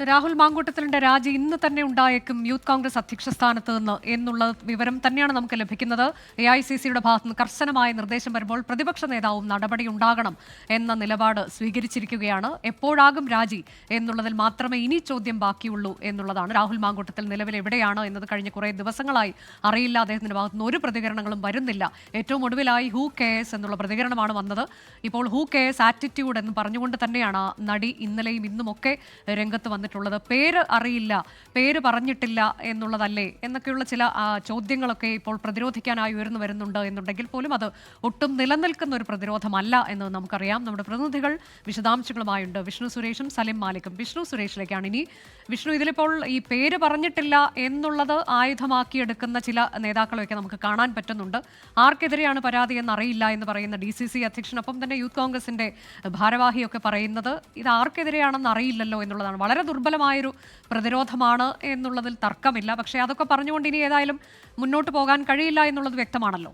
രാഹുൽ മാങ്കൂട്ടത്തിലിന്റെ രാജി ഇന്ന് തന്നെ ഉണ്ടായേക്കും യൂത്ത് കോൺഗ്രസ് അധ്യക്ഷ സ്ഥാനത്ത് നിന്ന് എന്നുള്ള വിവരം തന്നെയാണ് നമുക്ക് ലഭിക്കുന്നത്. എ ഐ സി സിയുടെ ഭാഗത്ത് നിന്ന് കർശനമായ നിർദ്ദേശം വരുമ്പോൾ പ്രതിപക്ഷ നേതാവും നടപടി ഉണ്ടാകണം എന്ന നിലപാട് സ്വീകരിച്ചിരിക്കുകയാണ്. എപ്പോഴാകും രാജി എന്നുള്ളതിൽ മാത്രമേ ഇനി ചോദ്യം ബാക്കിയുള്ളൂ എന്നുള്ളതാണ്. രാഹുൽ മാങ്കൂട്ടത്തിൽ നിലവിൽ എവിടെയാണ് എന്നത് കഴിഞ്ഞ കുറേ ദിവസങ്ങളായി അറിയില്ല. അദ്ദേഹത്തിന്റെ ഭാഗത്ത് നിന്ന് ഒരു പ്രതികരണങ്ങളും വരുന്നില്ല. ഏറ്റവും ഒടുവിലായി ഹൂ കെയർസ് എന്നുള്ള പ്രതികരണമാണ് വന്നത്. ഇപ്പോൾ ഹൂ കെയർസ് ആറ്റിറ്റ്യൂഡ് എന്ന് പറഞ്ഞുകൊണ്ട് തന്നെയാണ് നടി ഇന്നലെയും ഇന്നുമൊക്കെ രംഗത്ത് വന്നിട്ടുള്ളത്. പേര് അറിയില്ല. പേര് പറഞ്ഞിട്ടില്ല എന്നുള്ളതല്ലേ? എന്നൊക്കെയുള്ള ചില ചോദ്യങ്ങളൊക്കെ ഇപ്പോൾ പ്രതിരോധിക്കാനായി ഉയർന്നു വരുന്നുണ്ട് എന്നുണ്ടെങ്കിൽ പോലും അത് ഒട്ടും നിലനിൽക്കുന്ന ഒരു പ്രതിരോധമല്ല എന്ന് നമുക്കറിയാം. നമ്മുടെ പ്രതിനിധികൾ വിശദാംശങ്ങളുമായുണ്ട്. വിഷ്ണു സുരേഷും സലിം മാലിക്കും. വിഷ്ണു സുരേഷിലേക്കാണ് ഇനി. വിഷ്ണു ഇതിലിപ്പോൾ ഈ പേര് പറഞ്ഞിട്ടില്ല എന്നുള്ളത് ആയുധമാക്കിയെടുക്കുന്ന ചില നേതാക്കളെയൊക്കെ നമുക്ക് കാണാൻ പറ്റുന്നുണ്ട്. ആർക്കെതിരെയാണ് പരാതി എന്നറിയില്ല എന്ന് പറയുന്ന ഡി സി സി അധ്യക്ഷനൊപ്പം തന്നെ യൂത്ത് കോൺഗ്രസിന്റെ ഭാരവാഹിയൊക്കെ പറയുന്നത് ഇത് ആർക്കെതിരെയാണെന്ന് അറിയില്ലല്ലോ എന്നുള്ളതാണ്. വളരെ ദുർബലമായൊരു പ്രതിരോധമാണ് എന്നുള്ളതിൽ തർക്കമില്ല. പക്ഷേ അതൊക്കെ പറഞ്ഞുകൊണ്ട് ഇനി ഏതായാലും മുന്നോട്ട് പോകാൻ കഴിയില്ല എന്നുള്ളത് വ്യക്തമാണല്ലോ.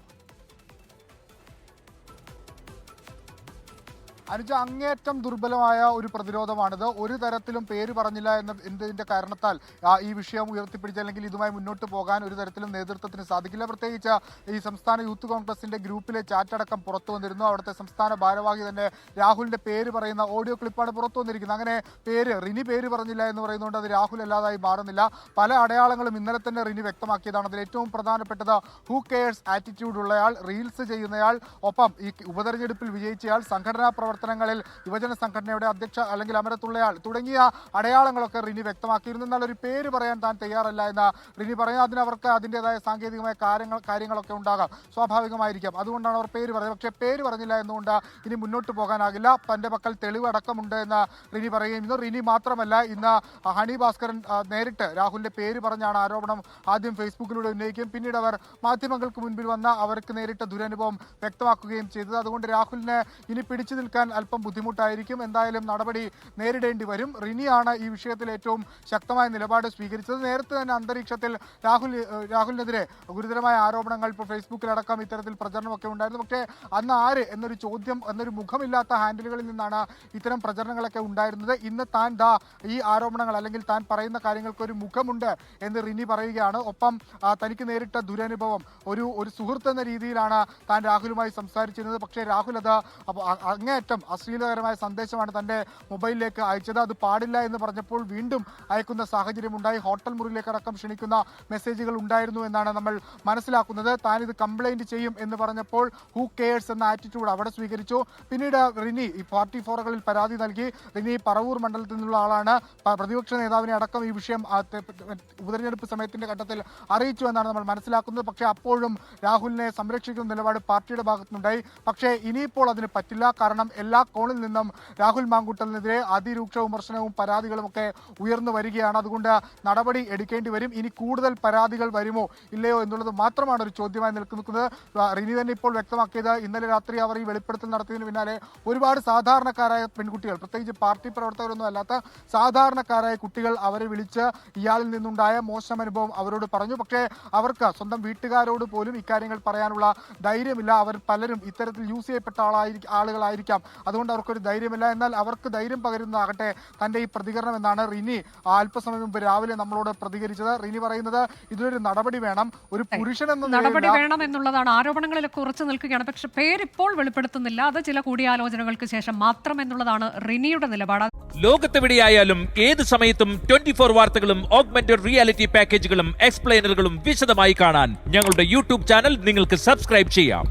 അനുജ അങ്ങേറ്റം ദുർബലമായ ഒരു പ്രതിരോധമാണിത്. ഒരു തരത്തിലും പേര് പറഞ്ഞില്ല എന്ന എന്നതിന്റെ കാരണത്താൽ ഈ വിഷയം ഉയർത്തിപ്പിടിച്ച് അല്ലെങ്കിൽ ഇതുമായി മുന്നോട്ട് പോകാൻ ഒരു തരത്തിലും നേതൃത്വത്തിന് സാധിക്കില്ല. പ്രത്യേകിച്ച് ഈ സംസ്ഥാന യൂത്ത് കോൺഗ്രസിന്റെ ഗ്രൂപ്പിലെ ചാറ്റടക്കം പുറത്തു വന്നിരുന്നു. അവിടുത്തെ സംസ്ഥാന ഭാരവാഹി തന്നെ രാഹുലിന്റെ പേര് പറയുന്ന ഓഡിയോ ക്ലിപ്പാണ് പുറത്തു വന്നിരിക്കുന്നത്. അങ്ങനെ പേര് റിനി പേര് പറഞ്ഞില്ല എന്ന് പറയുന്നതുകൊണ്ട് അത് രാഹുൽ അല്ലാതായി മാറുന്നില്ല. പല അടയാളങ്ങളും ഇന്നലെ തന്നെ റിനി വ്യക്തമാക്കിയതാണ്. അതിൽ ഏറ്റവും പ്രധാനപ്പെട്ടത് ഹൂ കെയർസ് ആറ്റിറ്റ്യൂഡ് ഉള്ളയാൾ റീൽസ് ചെയ്യുന്നയാൾ ഒപ്പം ഈ ഉപതെരഞ്ഞെടുപ്പിൽ വിജയിച്ചയാൾ സംഘടനാ പ്രവർത്തനങ്ങളിൽ യുവജന സംഘടനയുടെ അധ്യക്ഷ അല്ലെങ്കിൽ അമരത്തുള്ളയാൾ തുടങ്ങിയ അടയാളങ്ങളൊക്കെ റിനി വ്യക്തമാക്കിയിരുന്നു. എന്നാൽ ഒരു പേര് പറയാൻ താൻ തയ്യാറല്ല എന്ന് റിനി പറയുന്നത് അതിന് അവർക്ക് അതിന്റെതായ സാങ്കേതികമായ കാര്യങ്ങൾ കാര്യങ്ങളൊക്കെ ഉണ്ടാകാം. സ്വാഭാവികമായിരിക്കാം. അതുകൊണ്ടാണ് അവർ പേര് പറയുന്നത് പക്ഷേ പേര് പറഞ്ഞില്ല എന്നുകൊണ്ട് ഇനി മുന്നോട്ട് പോകാനാകില്ല. തന്റെ പക്കൽ തെളിവ് അടക്കമുണ്ട് എന്ന് റിനി പറയുകയും ഇന്ന് റിനി മാത്രമല്ല ഇന്ന് ഹണി ഭാസ്കരൻ നേരിട്ട് രാഹുലിന്റെ പേര് പറഞ്ഞാണ് ആരോപണം ആദ്യം ഫേസ്ബുക്കിലൂടെ ഉന്നയിക്കുകയും പിന്നീട് അവർ മാധ്യമങ്ങൾക്ക് മുൻപിൽ വന്ന അവർക്ക് നേരിട്ട ദുരനുഭവം വ്യക്തമാക്കുകയും ചെയ്തത്. അതുകൊണ്ട് രാഹുലിനെ ഇനി പിടിച്ചു നിൽക്കാൻ അല്പം ബുദ്ധിമുട്ടായിരിക്കും. എന്തായാലും നടപടി നേരിടേണ്ടി വരും. റിനിയാണ് ഈ വിഷയത്തിൽ ഏറ്റവും ശക്തമായ നിലപാട് സ്വീകരിച്ചത്. നേരത്തെ തന്നെ അന്തരീക്ഷത്തിൽ രാഹുൽ രാഹുലിനെതിരെ ഗുരുതരമായ ആരോപണങ്ങൾ ഇപ്പോൾ ഫേസ്ബുക്കിലടക്കം ഇത്തരത്തിൽ പ്രചരണമൊക്കെ ഉണ്ടായിരുന്നു. പക്ഷേ അന്ന് ആര് എന്നൊരു ചോദ്യം എന്നൊരു മുഖമില്ലാത്ത ഹാൻഡിലുകളിൽ നിന്നാണ് ഇത്തരം പ്രചരണങ്ങളൊക്കെ ഉണ്ടായിരുന്നത്. ഇന്ന് താൻ ദാ ഈ ആരോപണങ്ങൾ അല്ലെങ്കിൽ താൻ പറയുന്ന കാര്യങ്ങൾക്ക് ഒരു മുഖമുണ്ട് എന്ന് റിനി പറയുകയാണ്. ഒപ്പം തനിക്ക് നേരിട്ട ദുരനുഭവം ഒരു ഒരു സുഹൃത്ത് എന്ന രീതിയിലാണ് താൻ രാഹുലുമായി സംസാരിച്ചിരുന്നത്. പക്ഷേ രാഹുൽ അത് അപ്പൊ അ- അശ്ലീലകരമായ സന്ദേശമാണ് തന്റെ മൊബൈലിലേക്ക് അയച്ചത്. അത് പാടില്ല എന്ന് പറഞ്ഞപ്പോൾ വീണ്ടും അയക്കുന്ന സാഹചര്യം ഉണ്ടായി. ഹോട്ടൽ മുറിയിലേക്ക് അടക്കം ക്ഷണിക്കുന്ന മെസ്സേജുകൾ ഉണ്ടായിരുന്നു എന്നാണ് നമ്മൾ മനസ്സിലാക്കുന്നത്. താൻ ഇത് കംപ്ലൈന്റ് ചെയ്യും എന്ന് പറഞ്ഞപ്പോൾ ഹൂ കെയേഴ്സ് എന്ന ആറ്റിറ്റ്യൂഡ് അവിടെ സ്വീകരിച്ചു. പിന്നീട് റിനി ഈ പാർട്ടി ഫോറുകളിൽ പരാതി നൽകി. റിനി പറവൂർ മണ്ഡലത്തിൽ നിന്നുള്ള ആളാണ്. പ്രതിപക്ഷ നേതാവിനെ അടക്കം ഈ വിഷയം ഉപതെരഞ്ഞെടുപ്പ് സമയത്തിന്റെ ഘട്ടത്തിൽ അറിയിച്ചു എന്നാണ് നമ്മൾ മനസ്സിലാക്കുന്നത്. പക്ഷേ അപ്പോഴും രാഹുലിനെ സംരക്ഷിക്കുന്ന നിലപാട് പാർട്ടിയുടെ ഭാഗത്തുനിന്നുണ്ടായി. പക്ഷേ ഇനിയിപ്പോൾ അതിന് പറ്റില്ല. കാരണം എല്ലാ കോണിൽ നിന്നും രാഹുൽ മാങ്കൂട്ടലിനെതിരെ അതിരൂക്ഷ വിമർശനവും പരാതികളും ഒക്കെ ഉയർന്നു വരികയാണ്. അതുകൊണ്ട് നടപടി എടുക്കേണ്ടി വരും. ഇനി കൂടുതൽ പരാതികൾ വരുമോ ഇല്ലയോ എന്നുള്ളത് മാത്രമാണ് ഒരു ചോദ്യമായി നിൽക്കുന്നത്. റിനി തന്നെ ഇപ്പോൾ വ്യക്തമാക്കിയത് ഇന്നലെ രാത്രി അവർ ഈ വെളിപ്പെടുത്തൽ നടത്തിയതിന് പിന്നാലെ ഒരുപാട് സാധാരണക്കാരായ പെൺകുട്ടികൾ പ്രത്യേകിച്ച് പാർട്ടി പ്രവർത്തകരൊന്നും അല്ലാത്ത സാധാരണക്കാരായ കുട്ടികൾ അവരെ വിളിച്ച് ഇയാളിൽ നിന്നുണ്ടായ മോശം അനുഭവം അവരോട് പറഞ്ഞു. പക്ഷേ അവർക്ക് സ്വന്തം വീട്ടുകാരോട് പോലും ഇക്കാര്യങ്ങൾ പറയാനുള്ള ധൈര്യമില്ല. അവർ പലരും ഇത്തരത്തിൽ യൂസ് ചെയ്യപ്പെട്ട ആളായിരിക്കും ആളുകളായിരിക്കാം. അതുകൊണ്ട് അവർക്കൊരു ധൈര്യമില്ല. എന്നാൽ അവർക്ക് ധൈര്യം പകരുന്നതാകട്ടെ തന്റെ ഈ പ്രതികരണം എന്നാണ് റിനി അല്പസമയം മുമ്പ് രാവിലെ നമ്മളോട് പ്രതികരിച്ചത്. റിനി പറയുന്നത് ഇതിലൊരു നടപടി വേണം. ഒരു പുരുഷൻ എന്ന നടപടി വേണം എന്നുള്ളതാണ്. ആരോപണങ്ങളിലൊക്കെ ഉറച്ചു നിൽക്കുകയാണ്. പക്ഷെ പേരിപ്പോൾ വെളിപ്പെടുത്തുന്നില്ല. അത് ചില കൂടിയാലോചനകൾക്ക് ശേഷം മാത്രം എന്നുള്ളതാണ് റിനിയുടെ നിലപാട്. ലോകത്തെവിടെയായാലും ഏത് സമയത്തും ട്വന്റി ഫോർ വാർത്തകളും ഓഗ്മെന്റഡ് റിയാലിറ്റി പാക്കേജുകളും എക്സ്പ്ലെയിനറുകളും വിശദമായി കാണാൻ ഞങ്ങളുടെ യൂട്യൂബ് ചാനൽ നിങ്ങൾക്ക് സബ്സ്ക്രൈബ് ചെയ്യാം.